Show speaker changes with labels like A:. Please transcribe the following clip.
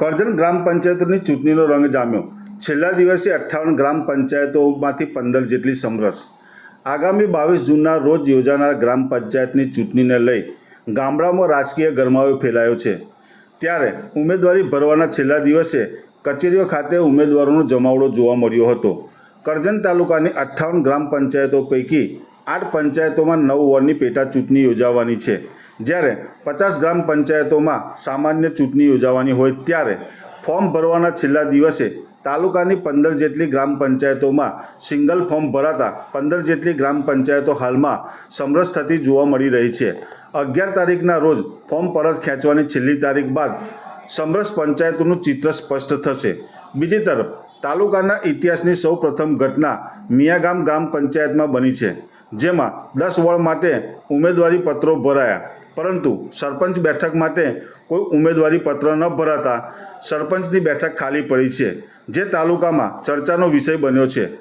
A: કરજણ ગ્રામ પંચાયતોની ચૂંટણીનો રંગ જામ્યો. છેલ્લા દિવસે અઠ્ઠાવન ગ્રામ પંચાયતોમાંથી પંદર જેટલી સમરસ. આગામી બાવીસ જૂનના રોજ યોજાનાર ગ્રામ પંચાયતની ચૂંટણીને લઈ ગામડામાં રાજકીય ગરમાવો ફેલાયો છે. ત્યારે ઉમેદવારી ભરવાના છેલ્લા દિવસે કચેરીઓ ખાતે ઉમેદવારોનો જમાવડો જોવા મળ્યો હતો. કરજણ તાલુકાની અઠ્ઠાવન ગ્રામ પંચાયતો પૈકી આઠ પંચાયતોમાં નવ વોર્ડની પેટા ચૂંટણી યોજાવાની છે. જ્યારે પચાસ ગ્રામ પંચાયતોમાં સામાન્ય ચૂંટણી યોજાવાની હોય ત્યારે ફોર્મ ભરવાના છેલ્લા દિવસે તાલુકાની પંદર જેટલી ગ્રામ પંચાયતોમાં સિંગલ ફોર્મ ભરાતા પંદર જેટલી ગ્રામ પંચાયતો હાલમાં સમરસ થતી જોવા મળી રહી છે. અગિયાર તારીખના રોજ ફોર્મ પરત ખેંચવાની છેલ્લી તારીખ બાદ સમરસ પંચાયતોનું ચિત્ર સ્પષ્ટ થશે. બીજી તરફ, તાલુકાના ઇતિહાસની સૌ ઘટના મિયાગામ ગ્રામ પંચાયતમાં બની છે, જેમાં દસ વોર્ડ માટે ઉમેદવારી પત્રો ભરાયા. પરંતુ સરપંચ બેઠક માટે કોઈ ઉમેદવારી પત્ર ન ભરાતા સરપંચની બેઠક ખાલી પડી છે, જે તાલુકામાં ચર્ચાનો વિષય બન્યો છે.